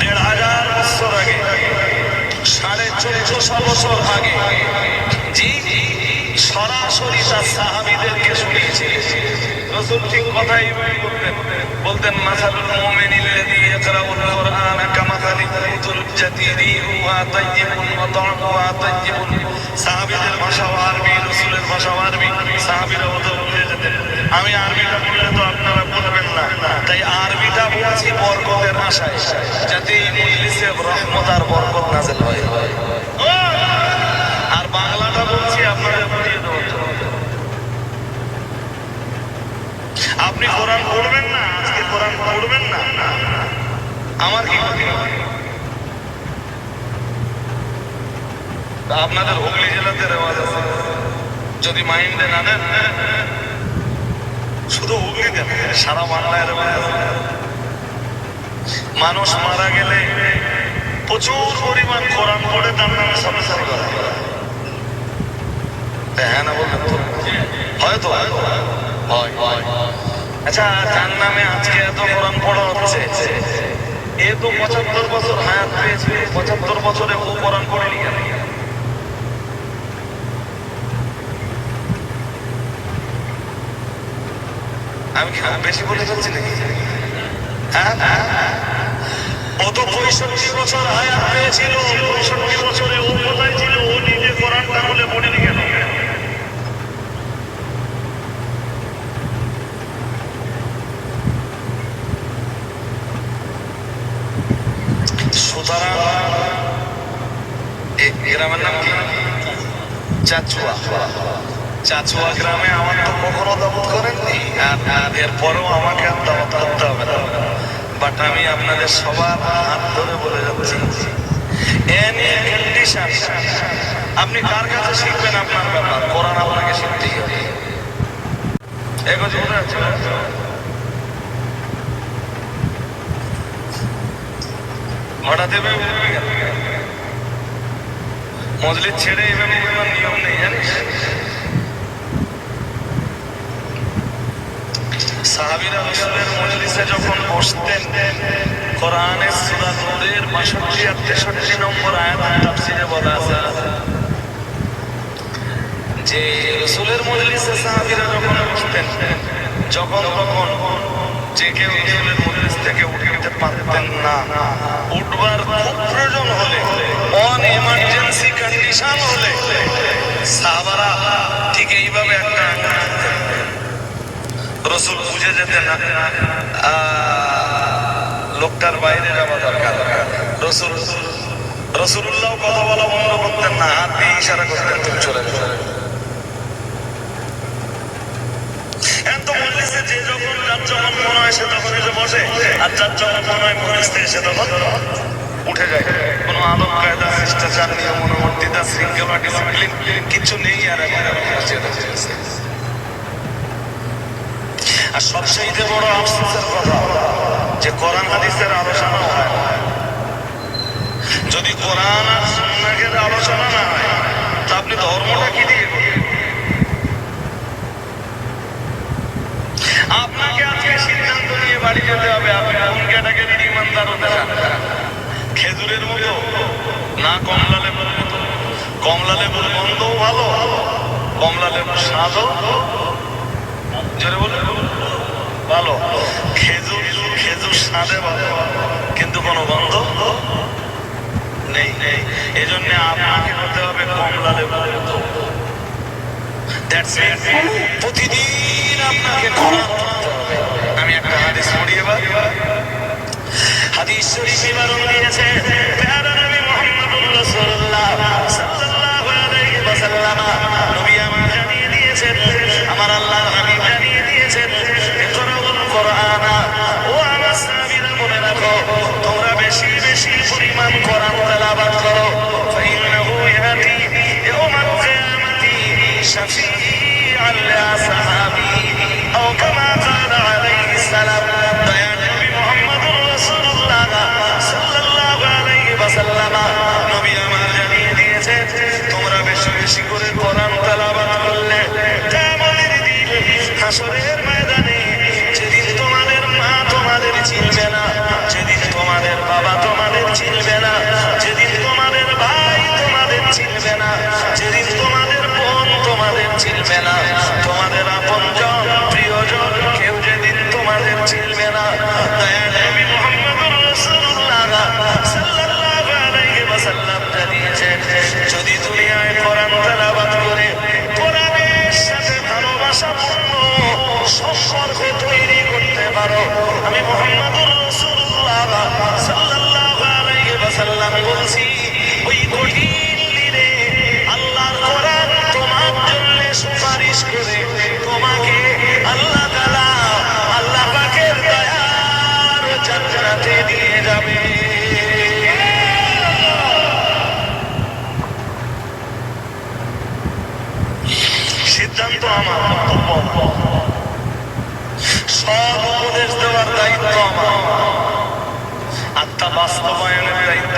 দেড় হাজার বছর বছর ঠিক কথাই বলতেন। বলতেন, মাসালুল মুমিনিল্লাযী ইয়াকরাউল কুরআন কামাসালি তুরজাতি রিহুহা তাইয়িবুন ওয়া তা'মুহা ভাষা আরবি, রসুলের ভাষা আরবি। সাহাবীরা আমি আরবিটা বললে তো আপনারা বুঝবেন না। তাই আরবিটা বলছি বরকতের আশায় যাতে এই রহমত আর বরকত নাযিল হয়। আর বাংলাটা বলছি আপনাদের বুঝিয়ে দেওয়ার আপনি কোরআন পড়বেন না, আজকে কোরআন পড়বেন না। আমার কি ক্ষতি? আপনাদের হুগলি জেলাতে রেওয়াজ আছে। যদি মাইন্ডে না নেন শুধু হুগলিতে না, সারা বাংলায় মানুষ মারা গেলে প্রচুর পরিমাণ কোরআন পড়ে তার নামে সমস্যা হ্যাঁ হয় হয়। আচ্ছা আজকে এত কোরআন পড়া হচ্ছে। এ তো পঁচাত্তর বছর পেয়েছে। পঁচাত্তর বছরে ও কোরআন পড়েনি কেন? আমি কি বেশি বলে ফেলছি নাকি? হ্যাঁ? ও তো পঁয়ষট্টি বছর হায়াত পেয়েছিল, পঁয়ষট্টি বছরে ও কোথায় ছিল, ও নিজে পড়েনি কেন? সুতরাং এই গ্রামের নাম কি? চাচুয়া চাচুয়া গ্রামে আমার তো কখনো দাবত করেননি। আর এরপরেও আমাকে আর দাবত করতে হবে না। বাট আমি আপনাদের সবার হাত ধরে বলে যাচ্ছি। আপনি কার কাছে শিখবেন আপনার ব্যাপার? কোরআন আপনাকে শিখতেই হবে? হঠাৎ এভাবে বলবি ছেড়ে এভাবে নিয়ম নেই, জানিস? সাহাবিরা রসুলের মজলিসে যখন বসতেন কোরআনের সূরা নূরের 62 আর 63 নম্বর আয়াত তাফসীরে বলা আছে, যে রসুলের মজলিসে সাহাবিরা যখন বসতেন, যখন তখন যে কেউ রসুলের মজলিস থেকে উঠে উঠতে পারতেন না। উঠবার খুব প্রয়োজন হলে অন এমার্জেন্সি কন্ডিশন হলে, সাহাবারা ঠিক এইভাবে একটা রসুল বুঝে যেতেন লোকটার বাইরে যাওয়া দরকার। রসুল রসুল্লাহ কথা বলা বন্ধ করতেন না, হাত দিয়ে ইশারা করতেন তুমি চলে যখন মনে হয় এসে আর যার মনে হয় তখন উঠে যায়। কোনো কিছু নেই আর এখন। আর সবচেয়ে বড় আফসোসের কথা যে কোরআন হাদিসের আলোচনা হয়। যদি কোরআন আর সুন্নাহের আলোচনা না হয়, তা আপনি ধর্মটা কি দিয়ে? আপনাকে আজকে সিদ্ধান্ত নিয়ে বাড়ি যেতে হবে, আপনি কোন ক্যাটাগরির ইমানদার হতে চান? খেজুরের মতো না, কমলা লেবুর মতো কমলা লেবুর গন্ধও ভালো, কমলা লেবুর স্বাদও। জোরে বলুন। ভালো। খেজুর খেজুর স্বাদে ভালো। কিন্তু কোনো গন্ধ নেই। নেই এই জন্য আপনাকে হতে হবে কমলা it. প্রতিদিন আপনাকে। আমি একটা হাদিস পড়ি এবার। হাদিস শরীফ বিবরণ দিয়েছে, প্যারা নবী মুহাম্মদুর রাসূলুল্লাহ সাল্লাল্লাহু আলাইহি ওয়াসাল্লাম চিনবে না তোমাদের আপনজন, প্রিয়জন, কেউ যেদিন তোমাদের চিনবে না যদি দুনিয়ায় কোরআন তালাবাদ করে, কোরআনের সম্পর্ক তৈরি করতে পারো। আমি মোহাম্মদ সিদ্ধান্ত আমার বক্তব্য সব উপদেশ দেওয়ার দায়িত্ব আমার। আর তা বাস্তবায়নের দায়িত্ব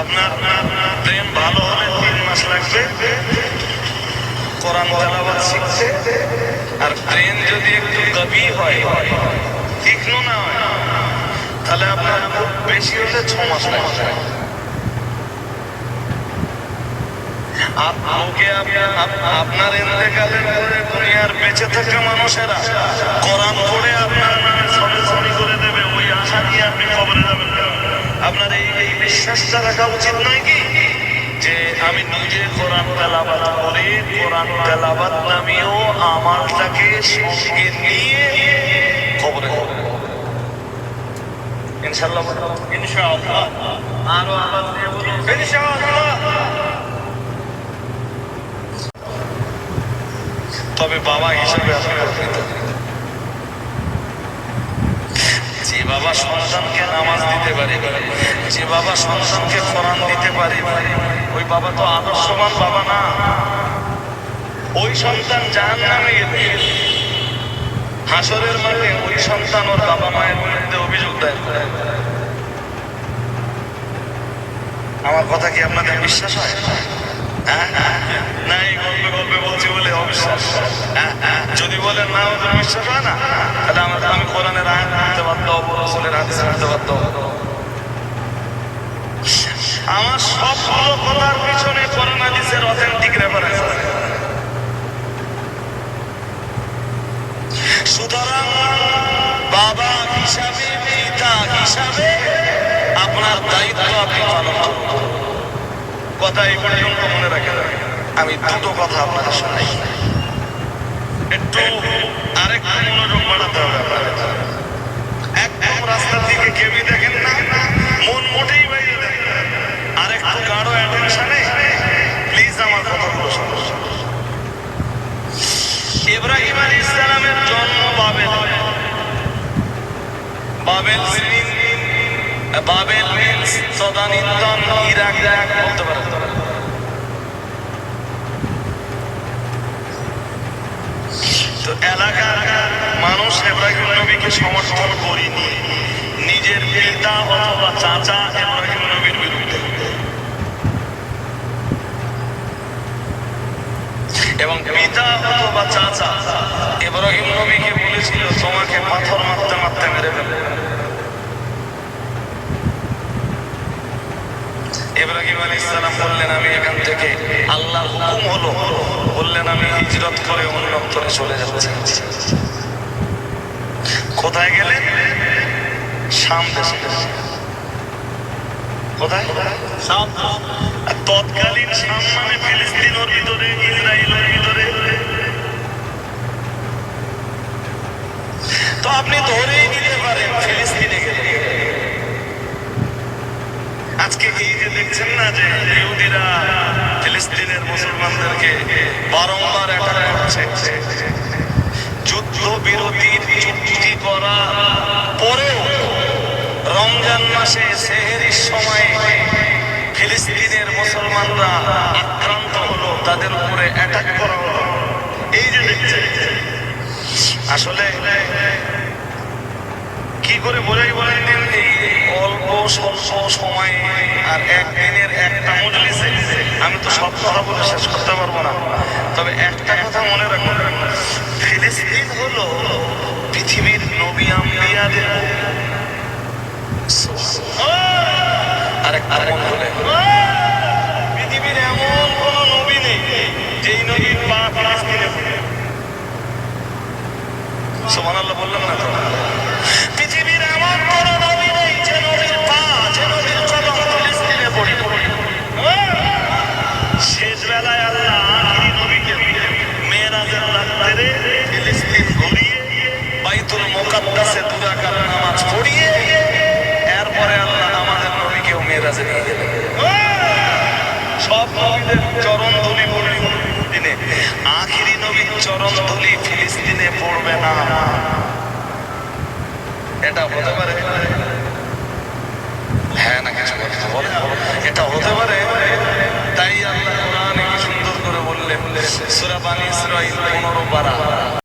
আপনার আপনার প্রেম ভালো হলে তিন মাস লাগবে। কোরআন তেলাবাদ শিখছে আর প্রেম যদি একটু গভীর হয়, তীক্ষ্ণ না হয়, তাহলে আপনার খুব বেশি হলে ছ মাস লাগবে। আপ- আপনার ইন্তেকালের পরে দুনিয়ার বেঁচে থাকা মানুষেরা কোরআন পড়ে আপনার নামে সবে সরি করে দেবে ওই আশা নিয়ে আপনি কবরে যাবেন আপনার এই এই বিশ্বাসটা রাখা উচিত নয় কি? যে আমি নিজে কোরআন তেলাবাদ করে কোরআন তেলাবাদ নামিয়েও আমালটাকে সঙ্গে নিয়ে যাব। ইনশাল্লাহ ইনশাআল্লাহ। আরও দিয়ে ইনশাআল্লাহ। তবে বাবা হিসাবে। যে বাবা সন্তানকে নামাজ দিতে পারে, যে বাবা সন্তানকে কোরআন দিতে পারে, ওই বাবা তো আদর্শবান বাবা না ওই সন্তান নামে হাসরের মাঠে ওই সন্তান ওর বাবা মায়ের বিরুদ্ধে অভিযোগ আমার কথা কি আপনাদের বিশ্বাস হয় হ্যাঁ? না, এই গল্পে গল্পে বলছি বলে অবিশ্বাস? যদি বলেন না ওদের বিশ্বাস হয় না, তাহলে আমাদের আমি কোরআনের আয়াত মানতে বাধ্য হব, রসুলের হাদিস মানতে বাধ্য হব। আমার সবগুলো কথার পিছনে কোরআন হাদিসের অথেন্টিক রেফারেন্স আছে। সুতরাং বাবা হিসাবে, পিতা হিসাবে আপনার দায়িত্ব আপনি পালন করুন। কথা এই পর্যন্ত মনে রাখেন। আমি দুটো কথা আপনাদের শোনাই। একটু আরেকটু মনোযোগ বাড়াতে হবে আপনাদের। একদম রাস্তার দিকে কেউই দেখেন না মন মোটেই বাইরে দেখেন আরেকটু গাঢ় অ্যাটেনশনে প্লিজ আমার কথাগুলো শুনুন ইব্রাহিম আলী ইসলামের জন্ম Babel. Babel Babel means Iraq Iraq বলতে পারে তো এলাকার মানুষ এব্রাহিম নবীকে সমর্থন করিনি। নিজের পিতা অথবা চাচা এব্রাহিম নবীর বিরুদ্ধে। এবং পিতা অথবা চাচা এব্রাহিম নবীকে বলেছিল, তোমাকে পাথর মারতে মারতে মেরে ফেলবে। ইব্রাহিম আলী বললেন, আমি এখান থেকে আল্লাহর হুকুম হলো। বললেন, আমি হিজরত করে অন্যত্তরে চলে যাচ্ছি। কোথায় গেলেন? শাম দেশে। তৎকালীন শাম মানে ভিতরে, ইসরায়েলের ভিতরে। তো আপনি ধরেই নিতে পারেন, ফিলিস্তিনে গেলে আজকে এই যে দেখছেন না যে ইহুদিরা ফিলিস্তিনের মুসলমানদেরকে বারংবার অ্যাটাক করছে। যুদ্ধ বিরতির চুক্তি করা পরেও রমজান মাসে সেহেরির সময় ফিলিস্তিনের মুসলমানরা আক্রান্ত হলো, তাদের উপরে অ্যাটাক করা হলো। এই যে দেখছেন। আসলে কি করে বোঝাই বলেন অল্প স্বল্প সময় আর একদিনের একটা মজলিসে আমি তো সব কথা বলে শেষ করতে পারব না। তবে একটা কথা মনে রাখুন, ফিলিস্তিন হলো পৃথিবীর নবী আম্বিয়াদের আর একটা মন হলে পৃথিবীর এমন কোন নবী নেই যেই নবীর পা ফিলিস্তিনে। সুবহানাল্লাহ বললাম না তো পৃথিবীর এমন কোন নবী নেই যে নবীর পা যে নবীর কদম ফিলিস্তিনে পড়ে শেষ বেলায় আল্লাহ আখিরি নবীকে মেয়েরাজের রাত্রে ফিলিস্তিন ঘুরিয়ে বাইতুল মুকাদ্দাসে দুরাকাত নামাজ পড়িয়ে এরপরে আল্লাহ আমাদের নবীকেও মেয়েরাজে নিয়ে গেলেন। সব নবীদের চরণ ধুলি দিনে আখিরি নবীর চরণ ধুলি ফিলিস্তিনে পড়বে না। এটা হতে পারে। হ্যাঁ না, কিছু এটা হতে পারে। তাই আল্লাহ সুন্দর করে বললেন, সূরা বানী ইসরাঈল 15 পারা